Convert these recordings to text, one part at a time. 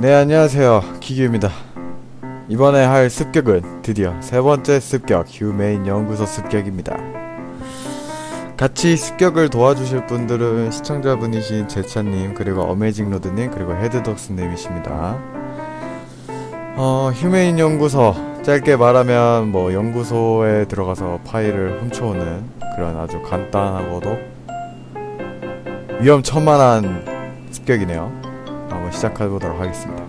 네 안녕하세요. 기규입니다. 이번에 할 습격은 드디어 세 번째 습격 휴메인 연구소 습격입니다. 같이 습격을 도와주실 분들은 시청자분이신 제차님 그리고 어메이징로드님 그리고 헤드덕스님이십니다. 어 휴메인 연구소 짧게 말하면 뭐 연구소에 들어가서 파일을 훔쳐오는 그런 아주 간단하고도 위험천만한 습격이네요 한번 시작해 보도록 하겠습니다.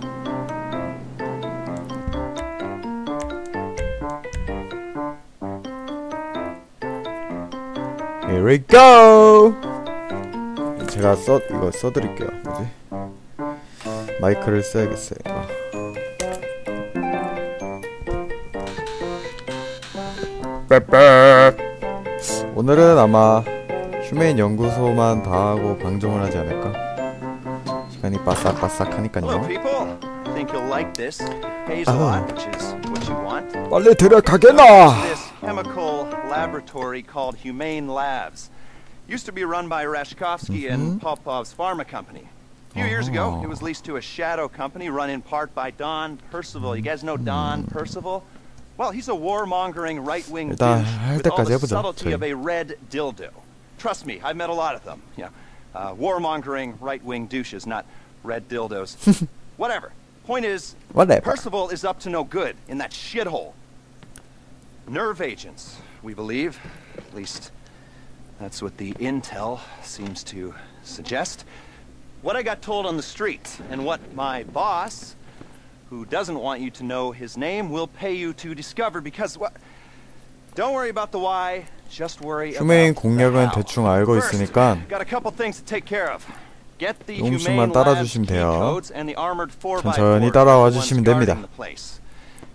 Here! 제가 써, 이거 써드릴게요. 뭐지? 마이크를 써야겠어요. 아. 오늘은 아마 휴메인 연구소만 다 하고 방종을 하지 않을까? Any pasa pasa kani? Hello people. Think you'll like this hazel, oh. which is what you want. Valitera kagena. This chemical laboratory called Humane Labs used to be run by Rashkovsky mm-hmm. and Popov's Pharma Company. A few years ago, oh. it was leased to a shadow company run in part by Don Percival. You guys know mm-hmm. Don. Percival? Well, he's a warmongering right-wing douche eh, with all the subtlety of a red dildo. Trust me, I've met a lot of them. Yeah uh, warmongering right-wing douches, not red dildos. Whatever. Point is, Whatever. Percival is up to no good in that shithole. Nerve agents, we believe. At least, that's what the intel seems to suggest. What I got told on the street, and what my boss, who doesn't want you to know his name, will pay you to discover because what? Don't worry about the why, 휴메인 공략은. 대충 알고 있으니까 조금씩만 humane 따라주시면 돼요. codes and the armored 4x4 천천히 따라와 주시면 됩니다. the place.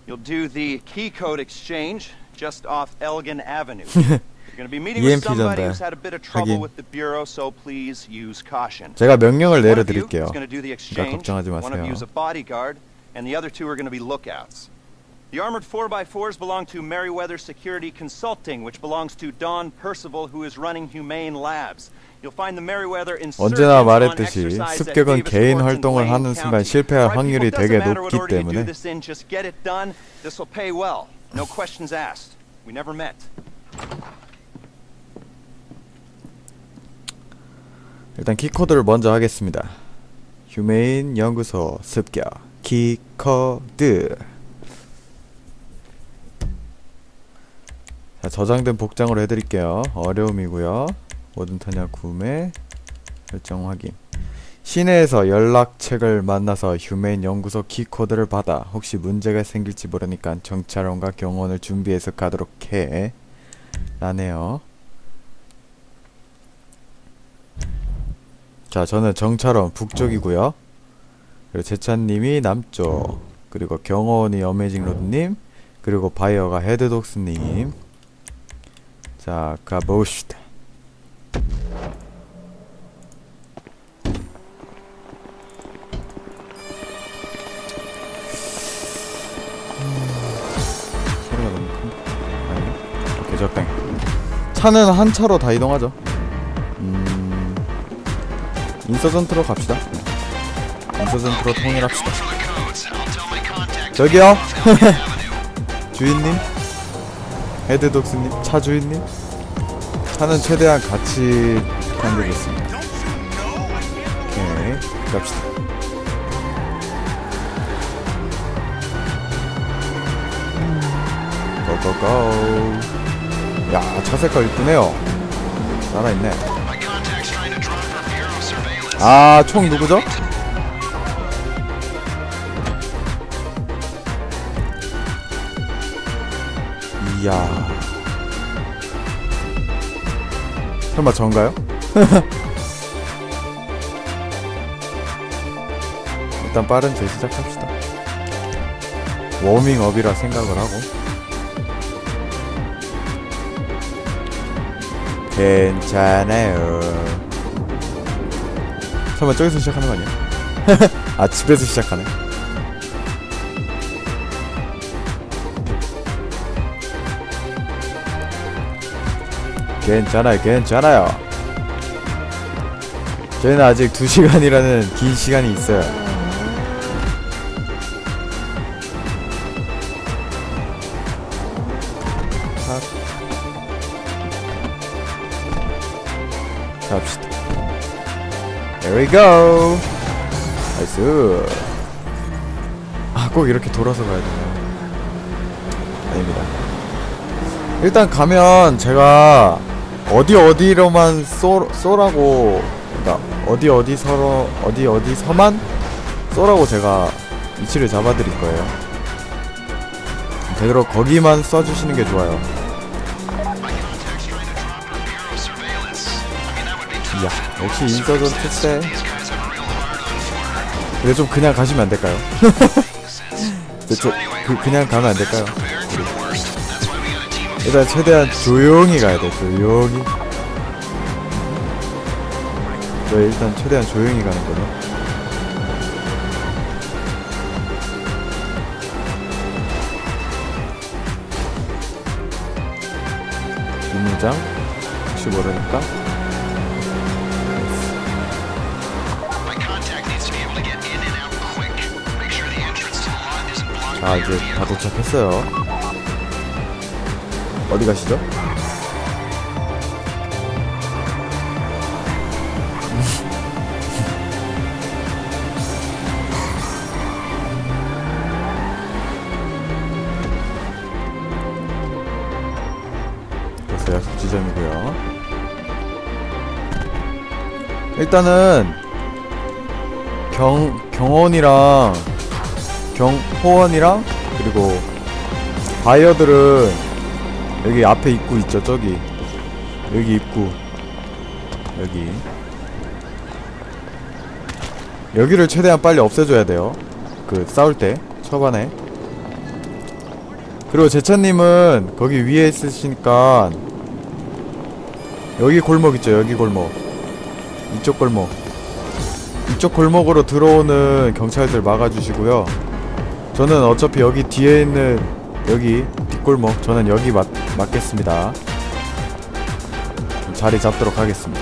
You'll do the key code exchange just off Elgin Avenue. You're going to be meeting with EMP somebody 전달. who's had a bit of trouble 하긴. 제가 명령을 내려드릴게요. 그러니까. 걱정하지 마세요. The armored 4x4s belong to Meriwether Security Consulting, which belongs to Don Percival, who is running Humane Labs. You'll find the Meriwether 언제나 insurgents on 말했듯이 습격은 개인 활동을 하는 순간. 실패할 확률이 되게 높기 때문에 this in, just get it done. This will pay well. No questions asked. We never met. 일단 키코드를 먼저 하겠습니다. 휴메인 연구소 습격 키코드 자, 저장된 복장으로 해드릴게요. 어려움이고요. 모든 탄약 구매 결정 확인 시내에서 연락책을 만나서 휴메인 연구소 키코드를 받아 혹시 문제가 생길지 모르니까 정찰원과 경호원을 준비해서 가도록 해 라네요. 자, 저는 정찰원 북쪽이고요. 그리고 제찬님이 남쪽, 그리고 경호원이 어메이징 로드님, 그리고 바이어가 헤드독스님. 자, 가봅시다. 음, 소리가 너무 큰데. 아니, 오케이, 적당히. 차는 한 차로 다 이동하죠. 음, 인서전트로 갑시다. 인서전트로 통일합시다. 저기요, 주인님, 헤드독스님, 차 주인님, 차는 최대한 같이 당겨줬습니다. 오케이, 갑시다. 고고고. 야, 차 색깔 이쁘네요. 살아있네. 아, 총 누구죠? 이야. 설마 전가요? 일단 빠른 재시작합시다. 워밍업이라 생각을 하고. 괜찮아요. 설마 저기서 시작하는 거 아니야? 아 집에서 시작하네. 괜찮아요 괜찮아요. 저희는 아직 2시간이라는 긴 시간이 있어요. 갑시다. There we go. 나이스. 아꼭 이렇게 돌아서 가야 되나? 아닙니다. 일단 가면 제가 어디 어디로만 쏘, 쏘라고, 그러니까 어디 어디서로, 어디 어디서만 쏘라고 제가 위치를 잡아드릴 거예요. 되도록 거기만 쏴주시는 게 좋아요. 이야, 역시 인서전 특세. 근데 좀 그냥 가시면 안 될까요? 저, 저, 그, 그냥 가면 안 될까요? 일단 최대한 조용히 가야 돼, 조용히. 저 일단 최대한 조용히 가는 거죠. 비무장 혹시 모르니까 자 이제 다 도착했어요 어디 가시죠? 벌써 약속 지점이고요 일단은 경 경원이랑 경호원이랑 그리고 바이어들은 여기 앞에 입구 있죠 저기? 여기 입구. 여기. 여기를 최대한 빨리 없애줘야 돼요. 그 싸울 때 초반에. 그리고 제차님은 거기 위에 있으시니까 여기 골목 있죠 여기 골목. 이쪽 골목. 이쪽 골목으로 들어오는 경찰들 막아주시고요. 저는 어차피 여기 뒤에 있는 여기 뒷골목 저는 여기 맞, 맞겠습니다. 좀 자리 잡도록 하겠습니다.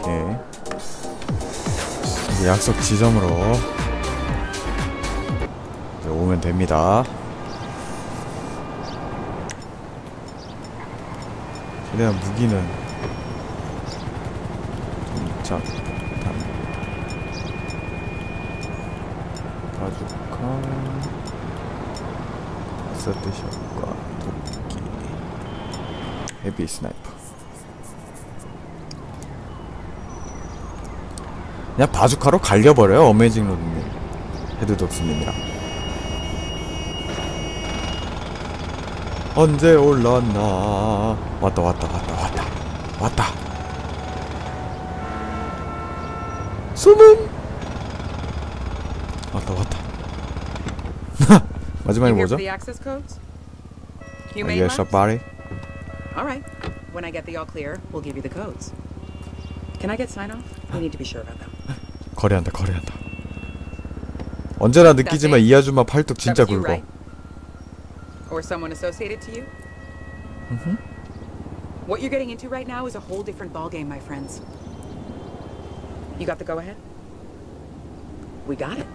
오케이. 이제 약속 지점으로 오면 됩니다. 최대한 무기는 바주카 아사트 샷과 도끼 헤비 스나이퍼. 그냥 바주카로 갈려버려요 어메이징 로드님 헤드독스님이랑. 언제 올랐나? 왔다 왔다 왔다 왔다. 왔다. 숨은 왔다 왔다 마지막에 You here 뭐죠? for the access codes? 아, Humane yes, ones? buddy. All right. When I get the all clear, we'll give you the codes. Can I get sign off? We need to be sure about them. 거래한다 거래한다 언제나 느끼지만 이 아줌마 팔뚝 진짜 That was you, 굵어 right? Or someone associated to you? Mhm. What you're getting into right now is a whole different ballgame, my friends. You got the go ahead? We got it.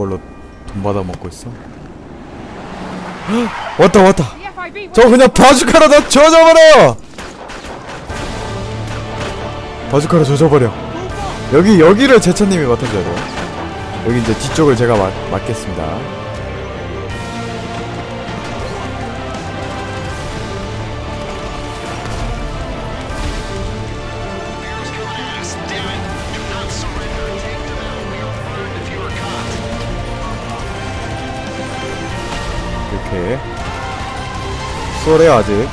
저걸로 돈 받아 먹고 있어? 헉, 왔다 왔다! 저 그냥 바주카로 다 조져버려! 바주카로 조져버려. 여기 여기를 제차님이 맡아줘야 돼요. 여기 이제 뒤쪽을 제가 맡, 맡겠습니다 쏘래요 아직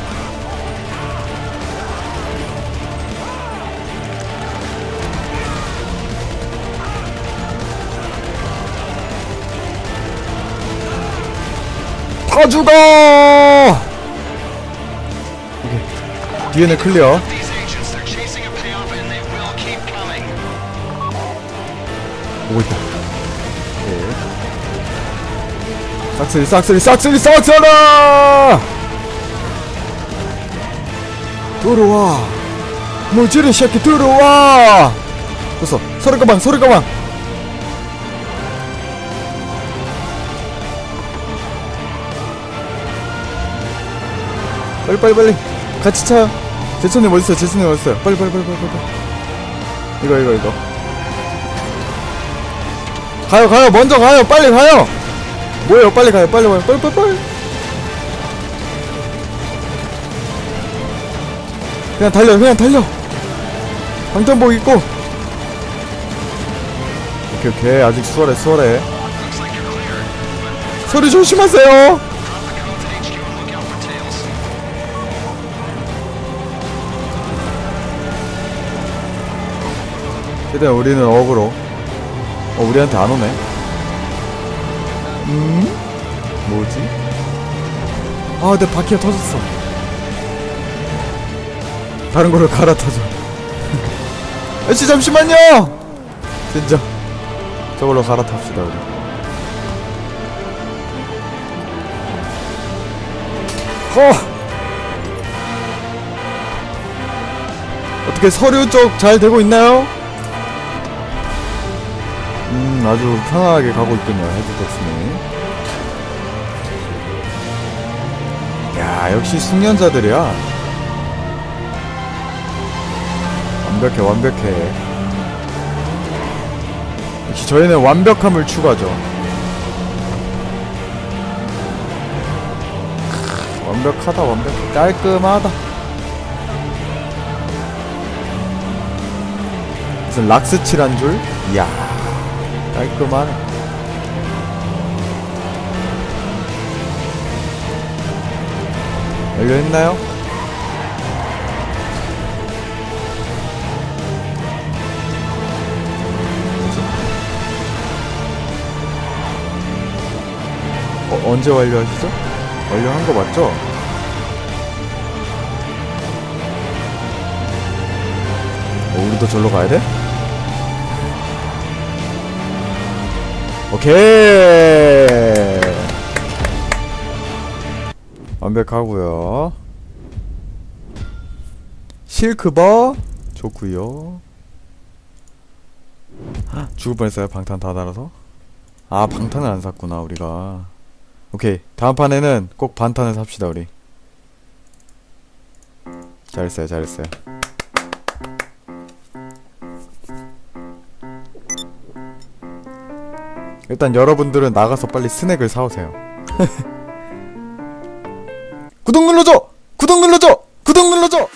다 죽어 오케이 뒤에는 클리어. 오고 있다 네. 싹쓸이 싹쓸이 싹쓸이 싹쓸아 들어와. 물질의 새끼 들어와. 됐어 서른 가방 서른 가방 빨리 빨리 빨리. 같이 차. 제천님 어딨어 제천님 어딨어 빨리 빨리 빨리 빨리 빨리. 이거 이거 이거. 가요 가요 먼저 가요. 빨리 가요. 뭐요? 빨리 가요. 빨리 와요 빨리 빨리 빨리. 그냥 달려 그냥 달려. 방탄복 입고. 오케이 오케이. 아직 수월해 수월해. 소리 조심하세요. 최대한 우리는 어그로. 어 우리한테 안 오네. 음? 뭐지? 아내 바퀴가 터졌어 다른 걸로 갈아타죠. 아씨 잠시만요! 진짜 저걸로 갈아탑시다 우리. 허! 어떻게 서류 쪽 잘 되고 있나요? 음 아주 편안하게 가고 있군요 헤드덕스님. 야 역시 숙련자들이야 완벽해 완벽해. 역시 저희는 완벽함을 추구하죠. 크, 완벽하다 완벽해. 깔끔하다. 무슨 락스 칠 한 줄? 이야 깔끔하네. 열려있나요? 언제 완료하시죠? 완료한 거 맞죠? 어, 우리도 절로 가야 돼? 오케이 완벽하고요 실크버 좋구요 헉, 죽을 뻔했어요 방탄 다 달아서 아 방탄을 안 샀구나 우리가 오케이 다음 판에는 꼭 반탄을 삽시다 우리 잘했어요 잘했어요 일단 여러분들은 나가서 빨리 스낵을 사오세요 구독 눌러줘! 구독 눌러줘! 구독 눌러줘!